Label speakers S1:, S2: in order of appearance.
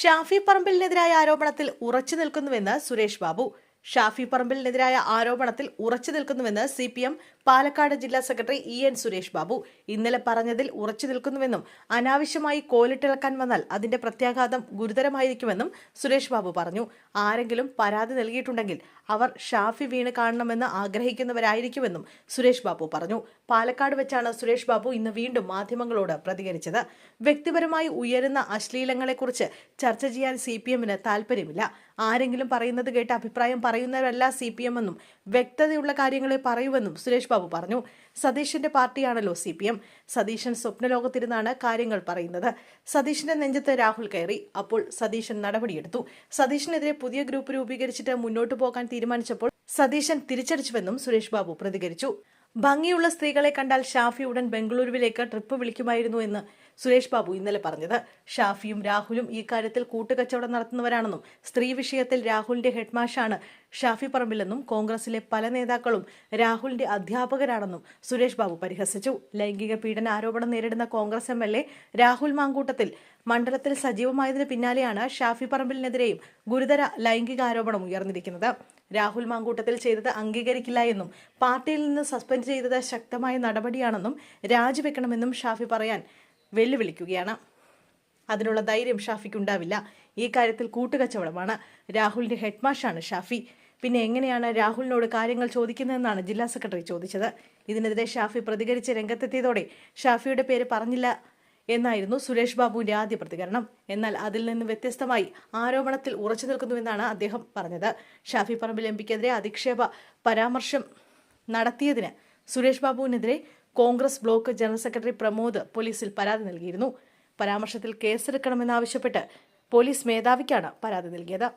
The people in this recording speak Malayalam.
S1: ഷാഫി പറമ്പിലിനെതിരായ ആരോപണത്തിൽ ഉറച്ചു നിൽക്കുന്നുവെന്ന് സുരേഷ് ബാബു. ഷാഫി പറമ്പിലിനെതിരായ ആരോപണത്തിൽ ഉറച്ചു നിൽക്കുന്നുവെന്ന് സി പി എം പാലക്കാട് ജില്ലാ secretary E N Suresh Babu. ഇന്നലെ പറഞ്ഞതിൽ ഉറച്ചു നിൽക്കുന്നുവെന്നും അനാവശ്യമായി കോലിട്ടിളക്കാൻ വന്നാൽ അതിന്റെ പ്രത്യാഘാതം ഗുരുതരമായിരിക്കുമെന്നും സുരേഷ് ബാബു പറഞ്ഞു. ആരെങ്കിലും പരാതി നൽകിയിട്ടുണ്ടെങ്കിൽ അവർ ഷാഫി വീണ് കാണണമെന്ന് ആഗ്രഹിക്കുന്നവരായിരിക്കുമെന്നും സുരേഷ് ബാബു പറഞ്ഞു. പാലക്കാട് വെച്ചാണ് സുരേഷ് ബാബു ഇന്ന് വീണ്ടും മാധ്യമങ്ങളോട് പ്രതികരിച്ചത്. വ്യക്തിപരമായി ഉയരുന്ന അശ്ലീലങ്ങളെക്കുറിച്ച് ചർച്ച ചെയ്യാൻ സി പി എമ്മിന് താല്പര്യമില്ല ആരെങ്കിലും പറയുന്നത് കേട്ട് അഭിപ്രായം പറയുന്നവരല്ല സി പി എം എന്നും വ്യക്തതയുള്ള കാര്യങ്ങളെ പറയുമെന്നും സുരേഷ് ബാബു പറഞ്ഞു. സതീഷിന്റെ പാർട്ടിയാണല്ലോ സി പി എം. സതീശൻ സ്വപ്നലോകത്തിരുന്നാണ് കാര്യങ്ങൾ പറയുന്നത്. സതീഷിന്റെ നെഞ്ചത്ത് രാഹുൽ കയറി. അപ്പോൾ സതീശൻ നടപടിയെടുത്തു. സതീഷിനെതിരെ പുതിയ ഗ്രൂപ്പ് രൂപീകരിച്ചിട്ട് മുന്നോട്ടു പോകാൻ തീരുമാനിച്ചപ്പോൾ സതീശൻ തിരിച്ചടിച്ചുവെന്നും സുരേഷ് ബാബു പ്രതികരിച്ചു. ഭംഗിയുള്ള സ്ത്രീകളെ കണ്ടാൽ ഷാഫി ഉടൻ ബംഗളൂരുവിലേക്ക് ട്രിപ്പ് വിളിക്കുമായിരുന്നു എന്ന് സുരേഷ് ബാബു ഇന്നലെ പറഞ്ഞത്. ഷാഫിയും രാഹുലും ഈ കാര്യത്തിൽ കൂട്ടുകച്ചവടം നടത്തുന്നവരാണെന്നും സ്ത്രീ വിഷയത്തിൽ രാഹുലിന്റെ ഹെഡ്മാഷാണ് ഷാഫി പറമ്പിലെന്നും കോൺഗ്രസിലെ പല നേതാക്കളും രാഹുലിന്റെ അധ്യാപകരാണെന്നും സുരേഷ് ബാബു പരിഹസിച്ചു. ലൈംഗിക പീഡന ആരോപണം നേരിടുന്ന കോൺഗ്രസ് എം രാഹുൽ മാങ്കൂട്ടത്തിൽ മണ്ഡലത്തിൽ സജീവമായതിന് പിന്നാലെയാണ് ഷാഫി പറമ്പിലിനെതിരെയും ഗുരുതര ലൈംഗികാരോപണം ഉയർന്നിരിക്കുന്നത്. രാഹുൽ മാങ്കൂട്ടത്തിൽ ചെയ്തത് അംഗീകരിക്കില്ല എന്നും പാർട്ടിയിൽ നിന്ന് സസ്പെൻഡ് ചെയ്തത് ശക്തമായ നടപടിയാണെന്നും രാജിവെക്കണമെന്നും ഷാഫി പറയാൻ വെല്ലുവിളിക്കുകയാണ്. അതിനുള്ള ധൈര്യം ഷാഫിക്കുണ്ടാവില്ല. ഈ കാര്യത്തിൽ കൂട്ടുകച്ചവടമാണ്. രാഹുലിന്റെ ഹെഡ്മാഷാണ് ഷാഫി. പിന്നെ എങ്ങനെയാണ് രാഹുലിനോട് കാര്യങ്ങൾ ചോദിക്കുന്നതെന്നാണ് ജില്ലാ സെക്രട്ടറി ചോദിച്ചത്. ഇതിനെതിരെ ഷാഫി പ്രതികരിച്ച് രംഗത്തെത്തിയതോടെ ഷാഫിയുടെ പേര് പറഞ്ഞില്ല എന്നായിരുന്നു സുരേഷ് ബാബുവിന്റെ ആദ്യ പ്രതികരണം. എന്നാൽ അതിൽ നിന്ന് വ്യത്യസ്തമായി ആരോപണത്തിൽ ഉറച്ചു നിൽക്കുന്നുവെന്നാണ് അദ്ദേഹം പറഞ്ഞത്. ഷാഫി പറമ്പിൽ എം പിക്കെതിരെ അധിക്ഷേപ പരാമർശം നടത്തിയതിന് Suresh ബാബുവിനെതിരെ Congress block general secretary Pramod പോലീസിൽ പരാതി നൽകിയിരുന്നു. പരാമർശത്തിൽ കേസെടുക്കണമെന്നാവശ്യപ്പെട്ട് പോലീസ് മേധാവിക്കാണ് പരാതി നൽകിയത്.